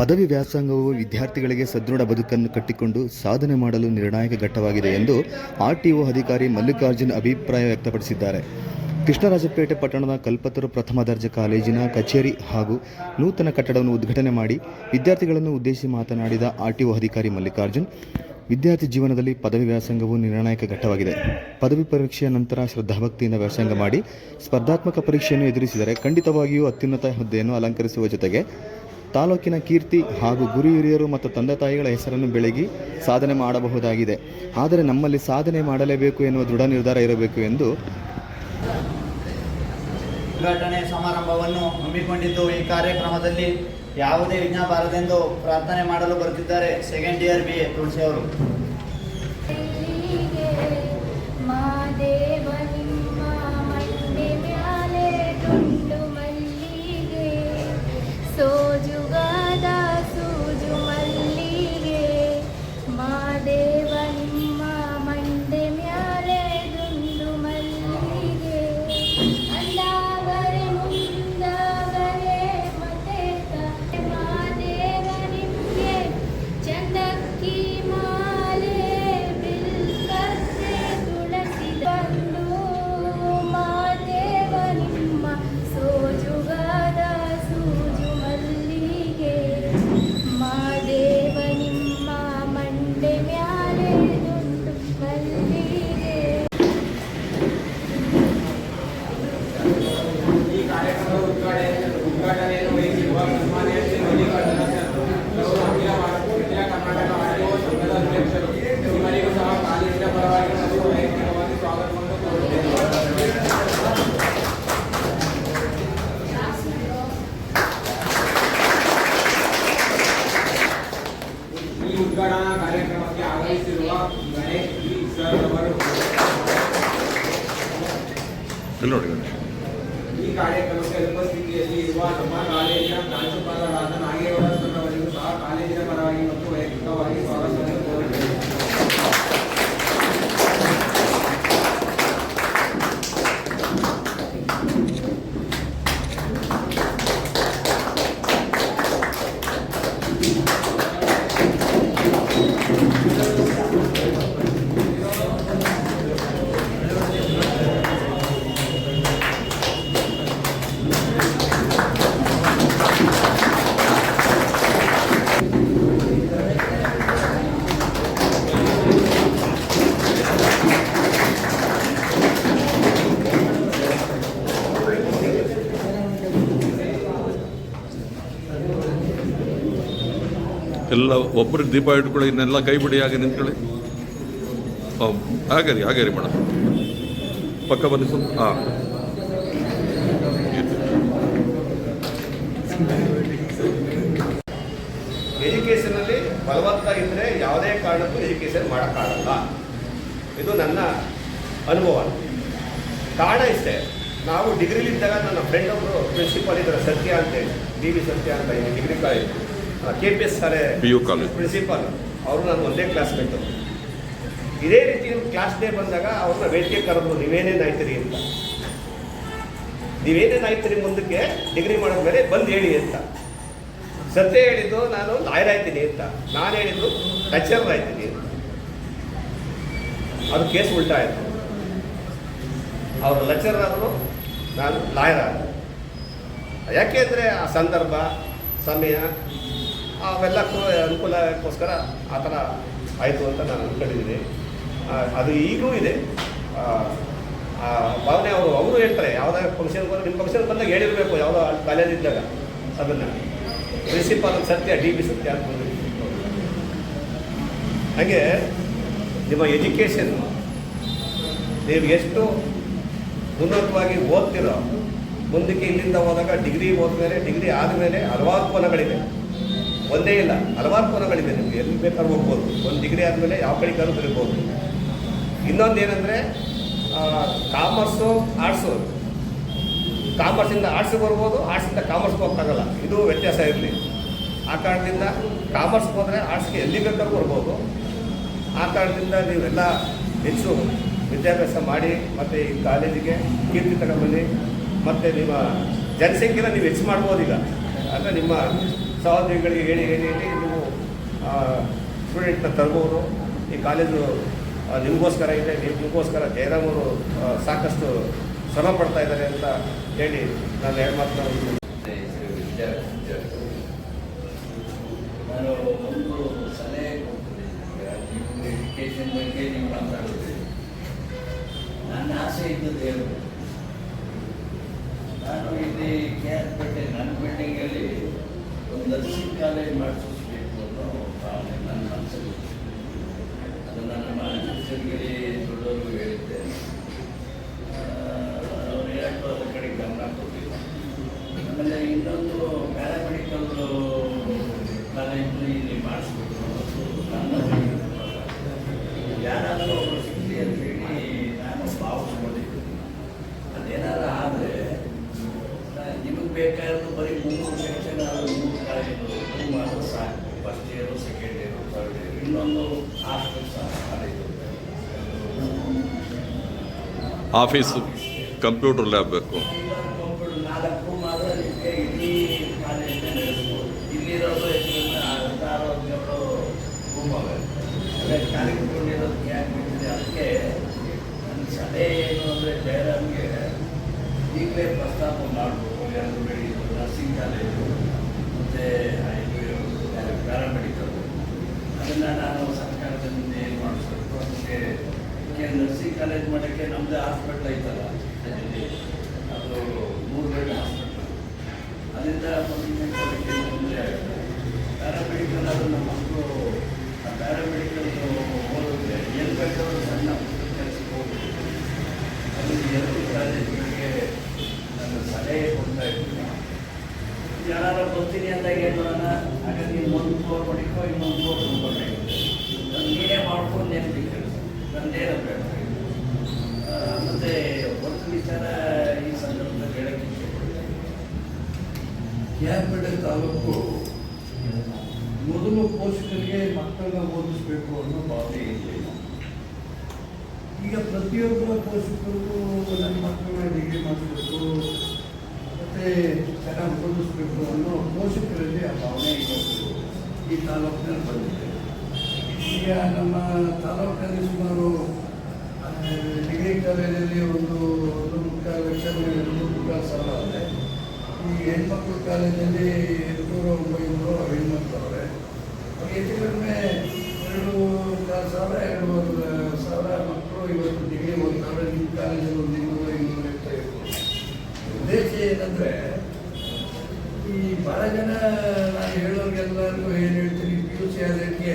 ಪದವಿ ವ್ಯಾಸಂಗವು ವಿದ್ಯಾರ್ಥಿಗಳಿಗೆ ಸದೃಢ ಬದುಕನ್ನು ಕಟ್ಟಿಕೊಂಡು ಸಾಧನೆ ಮಾಡಲು ನಿರ್ಣಾಯಕ ಘಟ್ಟವಾಗಿದೆ ಎಂದು ಆರ್ಟಿಒ ಅಧಿಕಾರಿ ಮಲ್ಲಿಕಾರ್ಜುನ್ ಅಭಿಪ್ರಾಯ ವ್ಯಕ್ತಪಡಿಸಿದ್ದಾರೆ. ಕೃಷ್ಣರಾಜಪೇಟೆ ಪಟ್ಟಣದ ಕಲ್ಪತರು ಪ್ರಥಮ ದರ್ಜೆ ಕಾಲೇಜಿನ ಕಚೇರಿ ಹಾಗೂ ನೂತನ ಕಟ್ಟಡವನ್ನು ಉದ್ಘಾಟನೆ ಮಾಡಿ ವಿದ್ಯಾರ್ಥಿಗಳನ್ನು ಉದ್ದೇಶಿಸಿ ಮಾತನಾಡಿದ ಆರ್ಟಿಒ ಅಧಿಕಾರಿ ಮಲ್ಲಿಕಾರ್ಜುನ್, ವಿದ್ಯಾರ್ಥಿ ಜೀವನದಲ್ಲಿ ಪದವಿ ವ್ಯಾಸಂಗವು ನಿರ್ಣಾಯಕ ಘಟ್ಟವಾಗಿದೆ. ಪದವಿ ಪರೀಕ್ಷೆಯ ನಂತರ ಶ್ರದ್ಧಾಭಕ್ತಿಯಿಂದ ವ್ಯಾಸಂಗ ಮಾಡಿ ಸ್ಪರ್ಧಾತ್ಮಕ ಪರೀಕ್ಷೆಯನ್ನು ಎದುರಿಸಿದರೆ ಖಂಡಿತವಾಗಿಯೂ ಅತ್ಯುನ್ನತ ಹುದ್ದೆಯನ್ನು ಅಲಂಕರಿಸುವ ಜೊತೆಗೆ ತಾಲೂಕಿನ ಕೀರ್ತಿ ಹಾಗೂ ಗುರು ಹಿರಿಯರು ಮತ್ತು ತಂದೆ ತಾಯಿಗಳ ಹೆಸರನ್ನು ಬೆಳಗಿ ಸಾಧನೆ ಮಾಡಬಹುದಾಗಿದೆ. ಆದರೆ ನಮ್ಮಲ್ಲಿ ಸಾಧನೆ ಮಾಡಲೇಬೇಕು ಎನ್ನುವ ದೃಢ ನಿರ್ಧಾರ ಇರಬೇಕು ಎಂದು ಉದ್ಘಾಟನೆ ಸಮಾರಂಭವನ್ನು ಹಮ್ಮಿಕೊಂಡಿದ್ದು ಈ ಕಾರ್ಯಕ್ರಮದಲ್ಲಿ ಯಾವುದೇ ವಿಘ್ನ ಬಾರದೆಂದು ಪ್ರಾರ್ಥನೆ ಮಾಡಲು ಬರುತ್ತಿದ್ದಾರೆ second year B A Tulsi ಅವರು ಎಲ್ಲ ಒಬ್ಬರು ದೀಪ ಇಟ್ಕೊಳ್ಳಿ, ಇನ್ನೆಲ್ಲ ಕೈ ಬಿಡಿ ಹಾಗೆ ನಿಂತ್ಕೊಳ್ಳಿ. ಹಾಗೆ ರೀ ಹಾಗೆ ರೀ ಮೇಡಮ್ ಪಕ್ಕ ಬನ್ನಿ ಸ್ವಲ್ಪ. ಹಾಂ ಎಜುಕೇಷನಲ್ಲಿ ಬಲವಂತ ಇದ್ದರೆ ಯಾವುದೇ ಕಾರಣಕ್ಕೂ ಎಜುಕೇಷನ್ ಮಾಡೋಕ್ಕಾಗಲ್ಲ. ಇದು ನನ್ನ ಅನುಭವ. ಕಾರಣ ಇಷ್ಟೇ. ನಾವು ಡಿಗ್ರಿಲಿದ್ದಾಗ ನನ್ನ ಫ್ರೆಂಡ್ ಒಬ್ಬರು ಪ್ರಿನ್ಸಿಪಾಲ್ ಇದ್ದಾರೆ ಸತ್ಯ ಅಂತೇಳಿ ಡಿ ವಿ ಸತ್ಯ ಅಂತ degree college. K P S ಶಾಲೆ ಪಿ ಯು ಕಾಲೇಜ್. ಪ್ರಿನ್ಸಿಪಾಲ್ ಅವರು ನಾನು ಒಂದೇ ಕ್ಲಾಸ್ ಕ್ಲಾಸ್ಮೇಟು ಇದೇ ರೀತಿ ಕ್ಲಾಸ್ ಡೇ ಬಂದಾಗ ಅವ್ರನ್ನ ವೇದಿಕೆ ಕರೆದ್ರು ನೀವೇನೇನು ಆಯ್ತೀರಿ ಅಂತ. ನೀವೇನೇನು ಆಯ್ತೀರಿ ಮುಂದಕ್ಕೆ ಡಿಗ್ರಿ ಮಾಡಿದ್ಮೇಲೆ ಬಂದು ಹೇಳಿ ಅಂತ. ಸತ್ಯ ಹೇಳಿದ್ದು ನಾನು ಲಾಯರ್ ಆಯ್ತೀನಿ ಅಂತ. ನಾನು ಹೇಳಿದ್ದು ಟಚರ್ ಆಯ್ತೀನಿ ಅಂತ. ಅದು ಕೇಸ್ ಉಲ್ಟಾ ಆಯಿತು. ಅವರು ಲೆಕ್ಚರರ್ ಆದರು ನಾನು ಲಾಯರ್ ಆದರು ಯಾಕೆ ಅಂದರೆ ಆ ಸಂದರ್ಭ ಸಮಯ ಅವೆಲ್ಲಕ್ಕೂ ಅನುಕೂಲಕ್ಕೋಸ್ಕರ ಆ ಥರ ಆಯಿತು ಅಂತ ನಾನು ಅಂದ್ಕೊಂಡಿದ್ದೀನಿ ಅದು ಈಗಲೂ ಇದೆ. ಭಾವನೆ ಅವರು ಅವರು ಹೇಳ್ತಾರೆ ಯಾವುದೇ ಫಂಕ್ಷನ್ ಬಂದು ನಿಮ್ಮ ಫಂಕ್ಷನ್ ಬಂದಾಗ ಹೇಳಿರಬೇಕು, ಯಾವುದೋ ಕಾಲೇಜ್ ಇದ್ದಾಗ ಅದನ್ನು. ಪ್ರಿನ್ಸಿಪಾಲ್ ಸತ್ಯ ಡಿ ಬಿ ಸತ್ಯ ಬಂದಿದೆ. ಹಾಗೆ ನಿಮ್ಮ ಎಜುಕೇಷನ್ ನೀವು ಎಷ್ಟು ಉನ್ನತವಾಗಿ ಓದ್ತಿರೋ, ಮುಂದಕ್ಕೆ ಇಲ್ಲಿಂದ ಹೋದಾಗ ಡಿಗ್ರಿ ಓದ್ಮೇಲೆ ಡಿಗ್ರಿ ಆದಮೇಲೆ ಹಲವಾರು ಕೋನಗಳಿವೆ. ಒಂದೇ ಇಲ್ಲ. ಹಲವಾರು ಕೋನಗಳಿದೆ ನಿಮಗೆ. ಎಲ್ಲಿ ಬೇಕಾದ್ರೂ ಹೋಗ್ಬೋದು. ಒಂದು ಡಿಗ್ರಿ ಆದಮೇಲೆ ಯಾವ ಕಡೆಗಾದ್ರೂ ಬರೀಬೋದು ಇನ್ನೊಂದು ಏನಂದರೆ ಕಾಮರ್ಸು ಆರ್ಟ್ಸು. ಕಾಮರ್ಸಿಂದ ಆರ್ಟ್ಸ್ಗೆ ಬರ್ಬೋದು ಆರ್ಟ್ಸಿಂದ ಕಾಮರ್ಸ್ಗೆ ಹೋಗ್ತಾಗಲ್ಲ ಇದು ವ್ಯತ್ಯಾಸ ಇರಲಿ. ಆ ಕಾರಣದಿಂದ ಕಾಮರ್ಸ್ಗೆ ಹೋದರೆ ಆರ್ಟ್ಸ್ಗೆ ಎಲ್ಲಿ ಬೇಕಾದ್ರೂ ಬರ್ಬೋದು. ಆ ಕಾರಣದಿಂದ ನೀವೆಲ್ಲ ಹೆಚ್ಚು ವಿದ್ಯಾಭ್ಯಾಸ ಮಾಡಿ, ಮತ್ತು ಈ ಕಾಲೇಜಿಗೆ ಕೀರ್ತಿ ತಗೊಂಡ್ಬನ್ನಿ ಮತ್ತು ನಿಮ್ಮ ಜನಸಂಖ್ಯೆನ ನೀವು ಹೆಚ್ಚು ಮಾಡ್ಬೋದು ಈಗ ಅಂದರೆ ನಿಮ್ಮ ಸಹೋದ್ಯೋಗಿಗಳಿಗೆ ಹೇಳಿ ಹೇಳಿ ಹೇಳಿ ನೀವು ಸ್ಟೂಡೆಂಟ್ನ ತರ್ಬೋದು ಈ ಕಾಲೇಜು ನಿಮಗೋಸ್ಕರ ಇದೆ. ನೀವು ನಿಮಗೋಸ್ಕರ ಅವರು ಸಾಕಷ್ಟು ಶ್ರಮ ಪಡ್ತಾ ಇದ್ದಾರೆ ಅಂತ ಹೇಳಿ ನಾನು ಎರಡು ಮಾತನ್ನು ನಾನು ಒಂದು ಸಲಹೆ ಬಗ್ಗೆ ನೀವು ನನ್ನ ಆಸೆ ಇದ್ದದ್ದು ಏನು? ನಾನು ಇಲ್ಲಿ ಕೆ ಆರ್ ಪೇಟೆ, ನನ್ನ ಬಿಲ್ಡಿಂಗಲ್ಲಿ ನರ್ಸಿಂಗ್ ಕಾಲೇಜ್ ಮಾಡಿಸಬೇಕು ಅನ್ನೋ ಭಾವನೆ ನನ್ನ ಮನಸ್ಸಲ್ಲಿ ಅದನ್ನು ನಮ್ಮ ಶಿಕ್ಷಕರಿಗೆ ದೊಡ್ಡವರು ಹೇಳಿದ್ದೆ. ಅವ್ರು ಹೇಳಕ್ಕೂ ಅದ್ರ ಕಡೆ ಗಮನ ಕೊಟ್ಟಿಲ್ಲ. ಆಮೇಲೆ ಇನ್ನೊಂದು ಪ್ಯಾರಾಮೆಡಿಕಲ್ ಕಾಲೇಜು ಇಲ್ಲಿ ಮಾಡಿಸ್ಬೇಕು ಅನ್ನೋದು ನನ್ನ ಯಾರಾದರೂ ಒಬ್ಬರು ಸಿಗಲಿ ಅಂತ ಹೇಳಿ ನಾನು ಭಾವಿಸ್ಕೊಂಡಿದ್ದೀನಿ ಅದೇನಾದ್ರು ಆದರೆ ನಿಮಗೆ ಬೇಕಾದ್ರು ಬರೀ ಮೂರು ಸೆಕ್ಷನ್ ಆದರೂ ಮೂರು ಕಾಲೇಜು ಮಾಡಿದ್ರೆ ಸಾಕು. First year second year third year ಇನ್ನೊಂದು hostel college office computer lab ಬೇಕು. ಕಂಪ್ಯೂಟರ್ ನಾಲ್ಕು ಮಾತ್ರ ನಿಮಗೆ ಇಡೀ ಕಾಲೇಜಿನ ನಡೆಸ್ಬೋದು. ಇಲ್ಲಿರೋದು ಹೆಚ್ಚಿನ ಹತ್ತಾರು ಹದಿನೇಳು ರೂಮ್ ಅವೆ ಅದೇ ಖಾಲಿ ಕುತ್ಕೊಂಡಿರೋದು ಯಾಕೆ ಬಿಟ್ಟಿದೆ ಅದಕ್ಕೆ ನನ್ನ ಸಲಹೆ ಏನು ಅಂದರೆ ಜಯರಾಮ್ಗೆ ಈಗಲೇ ಪ್ರಸ್ತಾಪ ಎರಡು ಮೆಡಿಕಲ್ ನರ್ಸಿಂಗ್ ಕಾಲೇಜು, ಮತ್ತು ಪ್ಯಾರಾಮೆಡಿಕಲ್ ಅದನ್ನು ನಾನು ಸರ್ಕಾರದಿಂದ ಏನು ಮಾಡಿಸ್ಬೇಕು? ಅದಕ್ಕೆ ನರ್ಸಿಂಗ್ ಕಾಲೇಜ್ ಮಾಡೋಕ್ಕೆ ನಮ್ಮದೇ ಹಾಸ್ಪಿಟ್ಲ್ ಐತಲ್ಲ, ಅಲ್ಲಿ ಅದು ಮೂರು ಬೆಡ್ ಹಾಸ್ಪಿಟ್ಲ್ ಅದರಿಂದ ಕೊಡೋಕ್ಕೆ ತೊಂದರೆ ಆಗುತ್ತೆ ಪ್ಯಾರಾಮೆಡಿಕಲ್ ಅದು ನಮ್ಮ ಮಕ್ಕಳು, ಆ ಪ್ಯಾರಾಮೆಡಿಕಲ್ ಓದಿದ್ರೆ ಎಲ್ಲಿ ಬೇಕಾದ್ರೂ ಸಣ್ಣ ಕೆಲಸಕ್ಕೆ ಹೋಗ್ಬೋದು. ಅದು ಎರಡು ಕಾಲೇಜುಗಳಿಗೆ ನಾನು ಸಲಹೆ ಕೊಡ್ತಾ ಇದ್ದೀನಿ ಯಾರು ಬರ್ತೀನಿ ಅಂದಾಗ ಮಾಡೋಣ ಹಾಗಾದ್ರೆ ನೀನು ಒಂದು ಫ್ಲೋರ್ ಕೊಡಿಕೋ ಇನ್ನೊಂದು ಫ್ಲೋರ್ ತುಂಬೋದಾಗುತ್ತೆ ನಾನು ಮಾಡ್ಕೊಂಡು ನೆನಪಿ ನಂದೇ ಆ, ಮತ್ತೆ ಒಂದು ವಿಚಾರ ಈ ಸಂದರ್ಭದಲ್ಲಿ ಹೇಳಕ್ಕೆ ಇಷ್ಟಪಡ್ತೀನಿ ಕ್ಯಾರ್ಪೇಟೆ ತಾಲೂಕು ಮೊದಲು ಪೋಷಕರಿಗೆ ಮಕ್ಕಳನ್ನ ಓದಿಸ್ಬೇಕು ಅನ್ನೋ ಭಾವನೆ ಇರಲಿಲ್ಲ ಈಗ ಪ್ರತಿಯೊಬ್ಬ ಪೋಷಕರಿಗೂ ನನ್ನ ಮಕ್ಕಳನ್ನ ಡಿಗ್ರಿ ಮಾಡಿಸ್ಬೇಕು, ಮತ್ತು ಚೆನ್ನಾಗಿ ಓದಿಸ್ಬೇಕು ಅನ್ನೋ ಪೋಷಕರಲ್ಲಿ ಆ ಭಾವನೆ ಇವತ್ತು ಈ ತಾಲೂಕಿನಲ್ಲಿ ಬಂದಿದೆ. ಈಗ ನಮ್ಮ ತಾಲೂಕಿನಲ್ಲಿ ಸುಮಾರು ಡಿಗ್ರಿ ಕಾಲೇಜಲ್ಲಿ ಒಂದು ಒಂದು ಮುಕ್ಕಾಲು ಲಕ್ಷ ಎರಡು ಮುಕ್ಕಾಲು ಸಾವಿರ ಇದೆ ಈ ಹೆಣ್ಮಕ್ಳು ಕಾಲೇಜಲ್ಲಿ ಎಂಟುನೂರ, ಒಂಬೈನೂರು ಹೆಣ್ಮಕ್ಳು ಅವರೇ ಹೆಚ್ಚು ಕಡಿಮೆ ಎರಡು ಕಾಲು ಸಾವಿರ ಎರಡೂವರೆ ಸಾವಿರ ಮಕ್ಕಳು ಇವತ್ತು ಡಿಗ್ರಿ ಓದ್ತಾರೆ ನಿಮ್ಮ ಕಾಲೇಜಲ್ಲಿ ಒಂದು ಇನ್ನೂರ ಇನ್ನೂರ ಇರ್ಬೋದು ಉದ್ದೇಶ ಏನಂದರೆ ಈ ಭಾಳ ಜನ ನಾನು ಹೇಳೋರಿಗೆಲ್ಲರಿಗೂ ಏನು ಹೇಳ್ತೀನಿ ಪಿ ಯು ಸಿ ಆದಕ್ಕೆ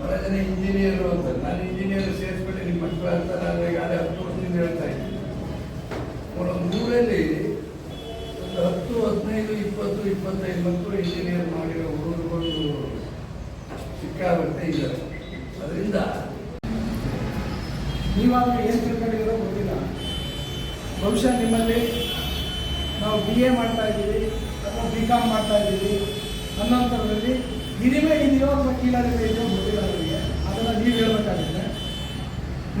ಭಾಳ ಜನ ಇಂಜಿನಿಯರು ಅಂತ ನಾನು ಇಂಜಿನಿಯರ್ ಸೇರಿಸ್ಬಿಟ್ಟು ನಿಮ್ಮ ಮಕ್ಕಳು ಅಂತ ನಾನು ಈಗಾಗಲೇ ಹತ್ತು ವರ್ಷದಿಂದ ಹೇಳ್ತಾ ಇದ್ದೀನಿ ಒಂದು ಊರಲ್ಲಿ ಒಂದು ಹತ್ತು ಹದಿನೈದು ಇಪ್ಪತ್ತು ಇಪ್ಪತ್ತೈದು ಮಕ್ಕಳು ಇಂಜಿನಿಯರ್ ಮಾಡಿರೋ ಹುಡುಗರುಗಳು ಸಿಕ್ಕಾಬಟ್ಟೆ ಇದ್ದಾರೆ ಅದರಿಂದ ನೀವಾಗ ಏನು ತಿಳ್ಕೊಂಡಿರೋ ಗೊತ್ತಿಲ್ಲ. ಬಹುಶಃ ನಿಮ್ಮಲ್ಲಿ ನಾವು ಬಿ ಎ ಮಾಡ್ತಾ ಇದ್ದೀವಿ, ಅಥವಾ ಬಿ ಕಾಮ್ ಮಾಡ್ತಾ ಇದ್ದೀವಿ ಅನ್ನೋಂಥದ್ರಲ್ಲಿ ಹಿರಿಮೆ ಇದೆಯೋ ಅಥವಾ ಕೀಳರಿಮೆ ಇದೆಯೋ ಗೊತ್ತಿಲ್ಲ ನನಗೆ ಅದನ್ನು ನೀವು ಹೇಳಬೇಕಾಗುತ್ತೆ.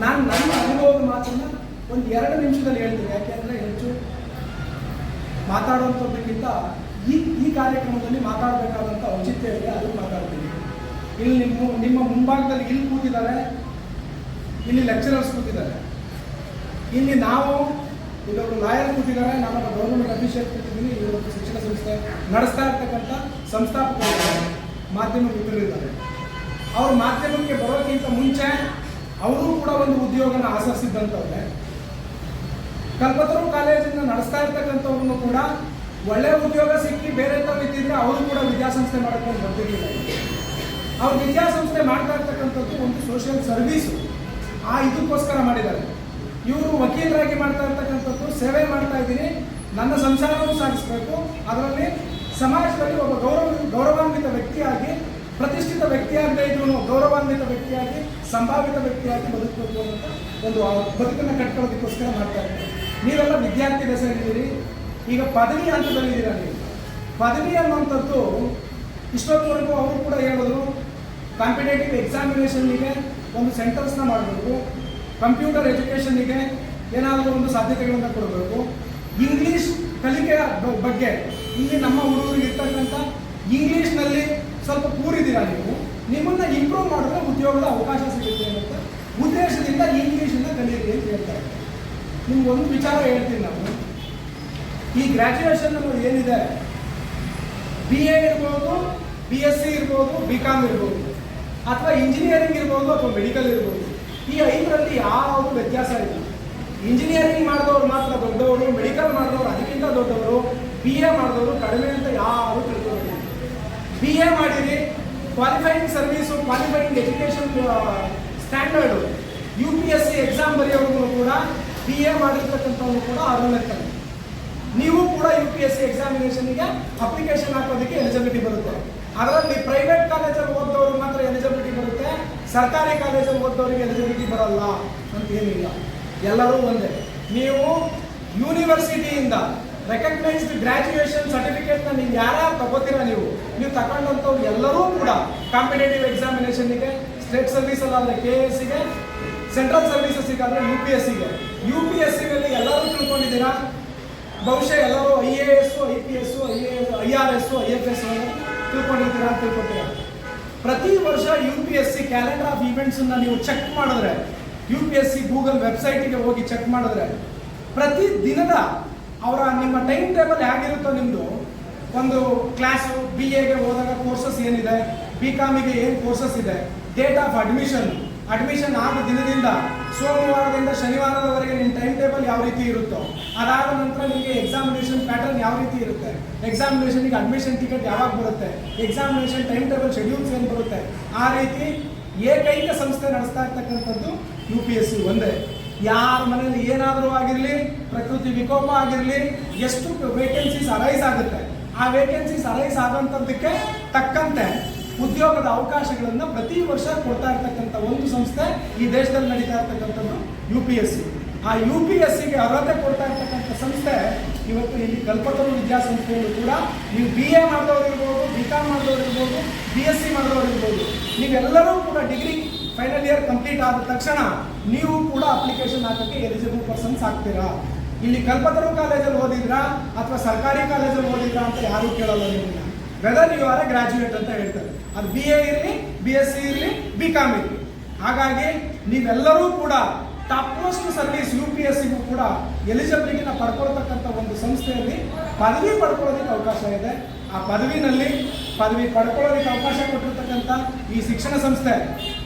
ನಾನು ನನ್ನ ಅನುಭವದ ಮಾತನ್ನು ಒಂದು ಎರಡು ನಿಮಿಷದಲ್ಲಿ ಹೇಳ್ತೀನಿ. ಯಾಕೆಂದರೆ ಹೆಚ್ಚು ಮಾತಾಡುವಂಥದ್ದಕ್ಕಿಂತ ಈ ಈ ಕಾರ್ಯಕ್ರಮದಲ್ಲಿ ಮಾತಾಡಬೇಕಾದಂಥ ಔಚಿತ್ಯ ಇದೆ, ಅದನ್ನು ಮಾತಾಡ್ತೀನಿ. ಇಲ್ಲಿ ನಿಮ್ಮ ನಿಮ್ಮ ಮುಂಭಾಗದಲ್ಲಿ ಇಲ್ಲಿ ಕೂತಿದ್ದಾರೆ. ಇಲ್ಲಿ ಲೆಕ್ಚರರ್ಸ್ ಕೂತಿದ್ದಾರೆ. ಇಲ್ಲಿ ನಾವು ಇಲ್ಲೊಬ್ಬರು ಲಾಯರ್ ಕೂತಿದ್ದಾರೆ. ನಾನೊಬ್ಬ ಗೌರ್ಮೆಂಟ್ ಅಭಿಷೇಕ್ ಕೂತಿದ್ದೀನಿ. ಒಂದು ಶಿಕ್ಷಣ ಸಂಸ್ಥೆ ನಡೆಸ್ತಾ ಇರ್ತಕ್ಕಂಥ ಸಂಸ್ಥಾಪಕರು ಮಾಧ್ಯಮ ಮಿತ್ರರಿದ್ದಾರೆ ಅವರು ಮಾಧ್ಯಮಕ್ಕೆ ಬರೋಕ್ಕಿಂತ ಮುಂಚೆ ಅವರು ಕೂಡ ಒಂದು ಉದ್ಯೋಗನ ಆಸರಿಸಿದ್ದಂಥವ್ರೆ. ಕಲ್ಪತರು ಕಾಲೇಜನ್ನು ನಡೆಸ್ತಾ ಇರ್ತಕ್ಕಂಥವ್ರನ್ನು ಕೂಡ ಒಳ್ಳೆ ಉದ್ಯೋಗ ಸಿಕ್ಕಿ ಬೇರೆ ತಾವು ಇದ್ದಿದ್ರೆ ಅವರು ಕೂಡ ವಿದ್ಯಾಸಂಸ್ಥೆ ಮಾಡ್ಕೊಂಡು ಬರ್ತಿರ್ಲಿಲ್ಲ ಅವ್ರು ವಿದ್ಯಾಸಂಸ್ಥೆ ಮಾಡ್ತಾ ಇರ್ತಕ್ಕಂಥದ್ದು ಒಂದು ಸೋಷಿಯಲ್ ಸರ್ವಿಸ್ ಆ ಇದಕ್ಕೋಸ್ಕರ ಮಾಡಿದ್ದಾರೆ. ಇವರು ವಕೀಲರಾಗಿ ಮಾಡ್ತಾ ಇರ್ತಕ್ಕಂಥದ್ದು, ಸೇವೆ ಮಾಡ್ತಾ ಇದ್ದೀನಿ. ನನ್ನ ಸಂಸಾರವನ್ನು ಸಾಗಿಸಬೇಕು. ಅದರಲ್ಲಿ ಸಮಾಜದಲ್ಲಿ ಒಬ್ಬ ಗೌರವ, ಗೌರವಾನ್ವಿತ ವ್ಯಕ್ತಿಯಾಗಿ, ಪ್ರತಿಷ್ಠಿತ ವ್ಯಕ್ತಿಯಾಗದೇ ಇದ್ರು ಗೌರವಾನ್ವಿತ ವ್ಯಕ್ತಿಯಾಗಿ, ಸಂಭಾವಿತ ವ್ಯಕ್ತಿಯಾಗಿ ಬದುಕಬೇಕು ಅಂತ ಒಂದು ಬದುಕನ್ನು ಕಟ್ಕೊಳ್ಳೋದಕ್ಕೋಸ್ಕರ ಮಾಡ್ತಾ ಇದ್ದಾರೆ. ನೀವೆಲ್ಲ ವಿದ್ಯಾರ್ಥಿ ಇದ್ದೀರಿ ಈಗ ಪದವಿ ಹಂತದಲ್ಲಿದ್ದೀರ ನೀವು? ಪದವಿ ಅನ್ನುವಂಥದ್ದು ಇಷ್ಟೊತ್ತವರೆಗೂ ಅವರು ಕೂಡ ಹೇಳಿದ್ರು ಕಾಂಪಿಟೇಟಿವ್ ಎಕ್ಸಾಮಿನೇಷನ್ನಿಗೆ ಒಂದು ಸೆಂಟರ್ಸ್ನ ಮಾಡಬೇಕು. ಕಂಪ್ಯೂಟರ್ ಎಜುಕೇಷನ್ನಿಗೆ ಏನಾದರೂ ಒಂದು ಸಾಧ್ಯತೆಗಳನ್ನು ಕೊಡಬೇಕು. ಇಂಗ್ಲೀಷ್ ಕಲಿಕೆಯ ಬಗ್ಗೆ ಇಲ್ಲಿ ನಮ್ಮ ಹುಡುಗರಿಗೆ ಇರ್ತಕ್ಕಂಥ ಇಂಗ್ಲೀಷ್ನಲ್ಲಿ ಸ್ವಲ್ಪ ಕೂರಿದ್ದೀರಾ ನೀವು? ನಿಮ್ಮನ್ನು ಇಂಪ್ರೂವ್ ಮಾಡಿದ್ರೆ ಉದ್ಯೋಗದ ಅವಕಾಶ ಸಿಗುತ್ತೆ ಅಂತ ಉದ್ದೇಶದಿಂದ ಇಂಗ್ಲೀಷನ್ನ ಕಲಿಯಿರಿ ಅಂತ ಹೇಳ್ತಾರೆ. ನಿಮ್ಗೊಂದು ವಿಚಾರ ಹೇಳ್ತೀನಿ ನಾನು. ಈ ಗ್ರ್ಯಾಜುಯೇಷನ್ ಏನಿದೆ? ಬಿ ಎ ಇರ್ಬೋದು ಬಿ ಎಸ್ ಸಿ ಇರ್ಬೋದು ಬಿ ಕಾಮ್ ಇರ್ಬೋದು. ಅಥವಾ ಇಂಜಿನಿಯರಿಂಗ್ ಇರ್ಬೋದು ಅಥವಾ ಮೆಡಿಕಲ್ ಇರ್ಬೋದು, ಈ ಐದರಲ್ಲಿ ಯಾವುದು ವ್ಯತ್ಯಾಸ ಇಲ್ಲ. ಇಂಜಿನಿಯರಿಂಗ್ ಮಾಡಿದವರು ಮಾತ್ರ ದೊಡ್ಡವರು ಮೆಡಿಕಲ್ ಮಾಡಿದವರು ಅದಕ್ಕಿಂತ ದೊಡ್ಡವರು ಬಿ ಎ ಮಾಡಿದವರು ಕಡಿಮೆ ಅಂತ ಯಾರು ತಿಳ್ಕೊಂಡಿಲ್ಲ ಬಿ ಎ ಮಾಡಿರಿ qualifying service qualifying education standard U P S C exam ಬರೆಯೋರು ಕೂಡ ಬಿ ಎ ಮಾಡಿರ್ತಕ್ಕಂಥವ್ರು ಕೂಡ ಅರ್ಹತೆ ನೀವು ಕೂಡ ಯು ಪಿ ಎಸ್ ಸಿ ಎಕ್ಸಾಮಿನೇಷನ್ಗೆ ಅಪ್ಲಿಕೇಶನ್ ಹಾಕೋದಕ್ಕೆ ಎಲಿಜಿಬಿಲಿಟಿ ಬರುತ್ತೆ. ಅದರಲ್ಲಿ ಪ್ರೈವೇಟ್ ಕಾಲೇಜಲ್ಲಿ ಓದಿದವರು ಮಾತ್ರ ಎಲಿಜಿಬಿಲಿಟಿ ಬರುತ್ತೆ. ಸರ್ಕಾರಿ ಕಾಲೇಜಲ್ಲಿ ಓದೋರಿಗೆ ಎಲಿಜಿಬಿಲಿಟಿ ಬರಲ್ಲ ಅಂತ ಏನಿಲ್ಲ. ಎಲ್ಲರೂ ಒಂದೇ. ನೀವು ಯೂನಿವರ್ಸಿಟಿಯಿಂದ ರೆಕಗ್ನೈಸ್ಡ್ ಗ್ರಾಜುಯೇಷನ್ ಸರ್ಟಿಫಿಕೇಟ್ನ ನೀವು ಯಾರ್ಯಾರು ತಗೋತೀರಾ ನೀವು? ನೀವು ತಗೊಂಡಂಥವ್ರು ಎಲ್ಲರೂ ಕೂಡ ಕಾಂಪಿಟೇಟಿವ್ ಎಕ್ಸಾಮಿನೇಷನ್ಗೆ ಸ್ಟೇಟ್ ಸರ್ವಿಸಲ್ಲಾದರೆ ಕೆ ಎಸ್ ಸಿಗೆ ಸೆಂಟ್ರಲ್ ಸರ್ವಿಸಸ್ಸಿಗೆ ಆದರೆ ಯು ಪಿ ಎಸ್ ಸಿಗೆ ಯು ಪಿ ಎಸ್ ಸಿಗಲ್ಲಿ ಎಲ್ಲರೂ ತಿಳ್ಕೊಂಡಿದ್ದೀರಾ? ಬಹುಶಃ ಎಲ್ಲರೂ I A S I P S I A I R S I F S ತಿಳ್ಕೊಂಡಿರ್ತೀರಾ ಅಂತ ತಿಳ್ಕೊತೀರಾ? ಪ್ರತಿ ವರ್ಷ U P S C calendar of ಈವೆಂಟ್ಸನ್ನು ನೀವು ಚೆಕ್ ಮಾಡಿದ್ರೆ U P S C Google ವೆಬ್ಸೈಟಿಗೆ ಹೋಗಿ ಚೆಕ್ ಮಾಡಿದ್ರೆ, ಪ್ರತಿ ದಿನದ ಅವರ ನಿಮ್ಮ ಟೈಮ್ ಟೇಬಲ್ ಹೇಗಿರುತ್ತೋ ನಿಮ್ಮದು ಒಂದು ಕ್ಲಾಸು ಬಿ ಎಗೆ ಹೋದಾಗ ಕೋರ್ಸಸ್ ಏನಿದೆ ಬಿ ಕಾಮಿಗೆ ಏನು ಕೋರ್ಸಸ್ ಇದೆ ಡೇಟ್ ಆಫ್ ಅಡ್ಮಿಷನ್ ಅಡ್ಮಿಷನ್ ಆದ ದಿನದಿಂದ ಸೋಮವಾರದಿಂದ ಶನಿವಾರದವರೆಗೆ ನಿಮ್ಮ ಟೈಮ್ ಟೇಬಲ್ ಯಾವ ರೀತಿ ಇರುತ್ತೋ, ಅದಾದ ನಂತರ ನಿಮಗೆ ಎಕ್ಸಾಮಿನೇಷನ್ ಪ್ಯಾಟರ್ನ್ ಯಾವ ರೀತಿ ಇರುತ್ತೆ. ಎಕ್ಸಾಮಿನೇಷನ್ಗೆ ಅಡ್ಮಿಷನ್ ಟಿಕೆಟ್ ಯಾವಾಗ ಬರುತ್ತೆ ಎಕ್ಸಾಮಿನೇಷನ್ ಟೈಮ್ ಟೇಬಲ್ ಶೆಡ್ಯೂಲ್ಸ್ ಏನು ಬರುತ್ತೆ, ಆ ರೀತಿ ಏಕೈಕ ಸಂಸ್ಥೆ ನಡೆಸ್ತಾ ಇರ್ತಕ್ಕಂಥದ್ದು ಯು ಪಿ ಎಸ್ ಸಿ ಒಂದೇ. ಯಾರ ಮನೇಲಿ ಏನಾದರೂ ಆಗಿರಲಿ, ಪ್ರಕೃತಿ ವಿಕೋಪ ಆಗಿರಲಿ, ಎಷ್ಟು ವೇಕೆನ್ಸೀಸ್ ಅರೈಸ್ ಆಗುತ್ತೆ, ಆ ವೇಕೆನ್ಸೀಸ್ ಅರೈಸ್ ಆಗೋಂಥದ್ದಕ್ಕೆ ತಕ್ಕಂತೆ ಉದ್ಯೋಗದ ಅವಕಾಶಗಳನ್ನು ಪ್ರತಿ ವರ್ಷ ಕೊಡ್ತಾ ಇರ್ತಕ್ಕಂಥ ಒಂದು ಸಂಸ್ಥೆ ಈ ದೇಶದಲ್ಲಿ ನಡೀತಾ ಇರ್ತಕ್ಕಂಥದ್ದು ಯು ಪಿ ಎಸ್ ಸಿ ಆ ಯು ಪಿ ಎಸ್ ಸಿಗೆ ಅರ್ಹತೆ ಕೊಡ್ತಾ ಇರ್ತಕ್ಕಂಥ ಸಂಸ್ಥೆ ಇವತ್ತು ಇಲ್ಲಿ ಕಲ್ಪತರು ವಿದ್ಯಾಸಂಸ್ಥೆಯಲ್ಲೂ ಕೂಡ ನೀವು ಬಿ ಎ ಮಾಡಿದವರು ಇರ್ಬೋದು ಬಿ ಕಾಮ್ ಮಾಡಿದವರು ಇರ್ಬೋದು ಬಿ ಎಸ್ ಸಿ ಮಾಡಿದವರು ಇರ್ಬೋದು. ನೀವೆಲ್ಲರೂ ಕೂಡ ಡಿಗ್ರಿ ಫೈನಲ್ ಇಯರ್ ಕಂಪ್ಲೀಟ್ ಆದ ತಕ್ಷಣ ನೀವು ಕೂಡ ಅಪ್ಲಿಕೇಶನ್ ಹಾಕೋಕ್ಕೆ ಎಲಿಜಿಬಲ್ ಪರ್ಸನ್ಸ್ ಆಗ್ತೀರಾ? ಇಲ್ಲಿ ಕಲ್ಪತರು ಕಾಲೇಜಲ್ಲಿ ಓದಿದ್ರಾ ಅಥವಾ ಸರ್ಕಾರಿ ಕಾಲೇಜಲ್ಲಿ ಓದಿದ್ರಾ ಅಂತ ಯಾರೂ ಕೇಳಲ್ಲ ನಿಮ್ಮನ್ನ whether you are a graduate ಅಂತ ಹೇಳ್ತಾರೆ. ಅದು ಬಿ ಎ ಇರಲಿ ಬಿ ಎಸ್ ಸಿ ಇರಲಿ ಬಿ ಕಾಮ್ ಇರಲಿ. ಹಾಗಾಗಿ ನೀವೆಲ್ಲರೂ ಕೂಡ top most service U P S ಸಿಗೂ ಕೂಡ ಎಲಿಜಿಬಿಲಿಟಿನ ಪಡ್ಕೊಳ್ತಕ್ಕಂಥ ಒಂದು ಸಂಸ್ಥೆಯಲ್ಲಿ ಪದವಿ ಪಡ್ಕೊಳ್ಳೋದಕ್ಕೆ ಅವಕಾಶ ಇದೆ. ಆ ಪದವಿನಲ್ಲಿ ಪದವಿ ಪಡ್ಕೊಳ್ಳೋದಕ್ಕೆ ಅವಕಾಶ ಕೊಟ್ಟಿರ್ತಕ್ಕಂಥ ಈ ಶಿಕ್ಷಣ ಸಂಸ್ಥೆ,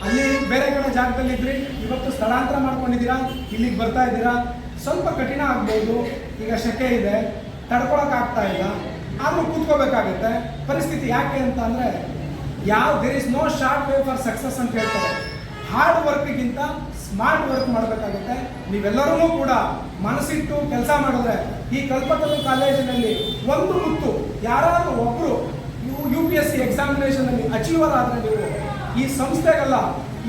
ಅಲ್ಲಿ ಬೇರೆ ಕಡೆ ಜಾಗದಲ್ಲಿದ್ರಿ, ಇವತ್ತು ಸ್ಥಳಾಂತರ ಮಾಡ್ಕೊಂಡಿದ್ದೀರಾ, ಇಲ್ಲಿಗೆ ಬರ್ತಾ ಇದ್ದೀರಾ, ಸ್ವಲ್ಪ ಕಠಿಣ ಆಗ್ಬೋದು, ಈಗ ಶೆಕೆ ಇದೆ ತಡ್ಕೊಳಕ್ಕಾಗ್ತಾ ಇಲ್ಲ. ಆದ್ರೂ ಕೂತ್ಕೋಬೇಕಾಗುತ್ತೆ. ಪರಿಸ್ಥಿತಿ ಯಾಕೆ ಅಂತ ಅಂದ್ರೆ ಯಾವ there is no short way for success ಅಂತ ಹೇಳ್ತಾರೆ. ಹಾರ್ಡ್ ವರ್ಕ್ಗಿಂತ ಸ್ಮಾರ್ಟ್ ವರ್ಕ್ ಮಾಡಬೇಕಾಗುತ್ತೆ. ನೀವೆಲ್ಲರೂ ಕೂಡ ಮನಸ್ಸಿಟ್ಟು ಕೆಲಸ ಮಾಡಿದ್ರೆ, ಈ ಕಲ್ಪತರು ಕಾಲೇಜಿನಲ್ಲಿ ಒಂದು ಮುತ್ತು ಯಾರಾದರೂ ಒಬ್ಬರು ಯು ಪಿ ಎಸ್ ಸಿ ಎಕ್ಸಾಮಿನೇಷನಲ್ಲಿ ಅಚೀವರ್ ಆದ್ರೆ ನೀವು, ಈ ಸಂಸ್ಥೆಗಲ್ಲ,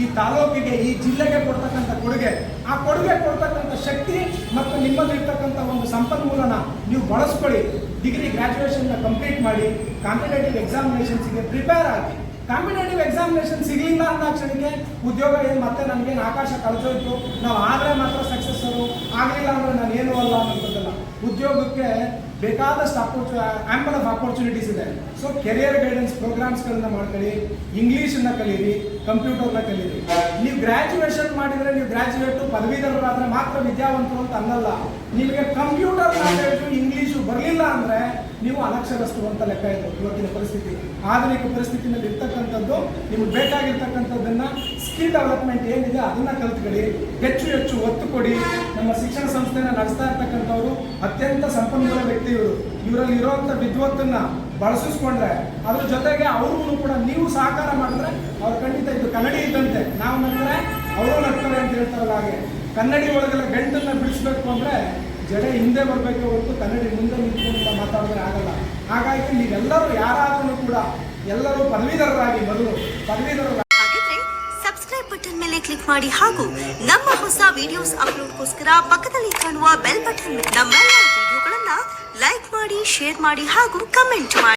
ಈ ತಾಲೂಕಿಗೆ, ಈ ಜಿಲ್ಲೆಗೆ ಕೊಡ್ತಕ್ಕಂಥ ಕೊಡುಗೆ. ಆ ಕೊಡುಗೆ ಕೊಡ್ತಕ್ಕಂಥ ಶಕ್ತಿ ಮತ್ತು ನಿಮ್ಮಲ್ಲಿರ್ತಕ್ಕಂಥ ಒಂದು ಸಂಪನ್ಮೂಲನ ನೀವು ಬಳಸ್ಕೊಳ್ಳಿ. ಡಿಗ್ರಿ ಗ್ರಾಜುಯೇಷನ್ನ ಕಂಪ್ಲೀಟ್ ಮಾಡಿ ಕಾಂಪಿಟೇಟಿವ್ ಎಕ್ಸಾಮಿನೇಷನ್ಸ್ಗೆ ಪ್ರಿಪೇರ್ ಆಗಿ. ಕಾಂಪಿಟೇಟಿವ್ ಎಕ್ಸಾಮಿನೇಷನ್ ಸಿಗಲಿಲ್ಲ ಅನ್ನೋ ಕ್ಷಣಕ್ಕೆ ಉದ್ಯೋಗ ಏನು ಮತ್ತೆ ನನಗೇನು ಆಕಾಶ ಕಳೆದೋಯ್ತು ನಾವು ಆದರೆ ಮಾತ್ರ ಸಕ್ಸಸ್ಸರು ಆಗಲಿಲ್ಲ ಅಂದರೆ ನಾನು ಏನು ಅಲ್ಲ ಅನ್ನೋದಲ್ಲ ಉದ್ಯೋಗಕ್ಕೆ ಬೇಕಾದಷ್ಟು ಅಪೋರ್ಚು ಆ್ಯಂಪಲ್ ಆಫ್ ಅಪರ್ಚುನಿಟೀಸ್ ಇದೆ. ಸೊ ಕೆರಿಯರ್ ಗೈಡೆನ್ಸ್ ಪ್ರೋಗ್ರಾಮ್ಸ್ಗಳನ್ನ ಮಾಡ್ಕೊಳ್ಳಿ ಇಂಗ್ಲೀಷನ್ನ ಕಲೀರಿ ಕಂಪ್ಯೂಟರ್ನ ಕಲೀರಿ. ನೀವು ಗ್ರ್ಯಾಜುಯೇಷನ್ ಮಾಡಿದರೆ ನೀವು ಗ್ರ್ಯಾಜುಯೇಟು ಪದವೀಧರರಾದರೆ ಮಾತ್ರ ವಿದ್ಯಾವಂತರು ಅಂತ ಅನ್ನಲ್ಲ. ನಿಮಗೆ ಕಂಪ್ಯೂಟರ್ ಇಂಗ್ಲೀಷು ಬರಲಿಲ್ಲ ಅಂದರೆ ನೀವು ಅನಕ್ಷರಸ್ಥರು ಅಂತ ಲೆಕ್ಕ ಇದೆ ಇವತ್ತಿನ ಪರಿಸ್ಥಿತಿ. ಆಧುನಿಕ ಪರಿಸ್ಥಿತಿನಲ್ಲಿ ಇರ್ತಕ್ಕಂಥದ್ದು, ನಿಮ್ಗೆ ಬೇಕಾಗಿರ್ತಕ್ಕಂಥದ್ದನ್ನ ಸ್ಕಿಲ್ ಡೆವಲಪ್ಮೆಂಟ್ ಏನಿದೆ, ಅದನ್ನ ಕಲ್ತ್ಕೊಳ್ಳಿ. ಹೆಚ್ಚು ಹೆಚ್ಚು ಒತ್ತು ಕೊಡಿ. ನಮ್ಮ ಶಿಕ್ಷಣ ಸಂಸ್ಥೆನ ನಡೆಸ್ತಾ ಇರ್ತಕ್ಕಂಥವ್ರು ಅತ್ಯಂತ ಸಂಪನ್ಮೂಲ ವ್ಯಕ್ತಿ ಇವರು. ಇವರಲ್ಲಿ ಇರೋವಂಥ ವಿದ್ವತ್ತನ್ನ ಬಳಸಿಸ್ಕೊಂಡ್ರೆ, ಅದ್ರ ಜೊತೆಗೆ ಅವ್ರಿಗೂ ಕೂಡ ನೀವು ಸಹಕಾರ ಮಾಡಿದ್ರೆ ಅವ್ರು ಖಂಡಿತ ಇದು ಕನ್ನಡಿ ಇದ್ದಂತೆ. ನಾವು ನಂತರ ಅವರು ನಗ್ತಾರೆ ಅಂತ ಹೇಳ್ತಾರಲ್ಲ ಹಾಗೆ. ಕನ್ನಡಿ ಒಳಗೆಲ್ಲ ಗಂಟನ್ನ ಬಿಡಿಸ್ಬೇಕು ಅಂದ್ರೆ ಜಡೆ ಹಿಂದೆ ಬರಬೇಕು ಹೊರತು ಕನ್ನಡಿ ಮುಂದೆ ನಿಂತ್ಕೊಂಡು ಮಾತಾಡಿದ್ರೆ ಆಗಲ್ಲ. ಹಾಗಾಗಿ ನೀವೆಲ್ಲರೂ ಯಾರಾದರೂ ಕೂಡ ಎಲ್ಲರೂ ಪದವೀಧರರಾಗಿ ಮೊದಲು ಪದವೀಧರ ಸಬ್ಸ್ಕ್ರೈಬ್ ಬಟನ್ ಮೇಲೆ ಕ್ಲಿಕ್ ಮಾಡಿ ಹಾಗೂ ನಮ್ಮ ಹೊಸ ವಿಡಿಯೋಸ್ ಅಪ್ಲೋಡ್ಗೋಸ್ಕರ ಪಕ್ಕದಲ್ಲಿ ಕಾಣುವ ಬೆಲ್ ಬಟನ್ ನಮ್ಮೆಲ್ಲ ವಿಡಿಯೋಗಳನ್ನ ಲೈಕ್ ಮಾಡಿ ಶೇರ್ ಮಾಡಿ ಹಾಗೂ ಕಮೆಂಟ್ ಮಾಡಿ.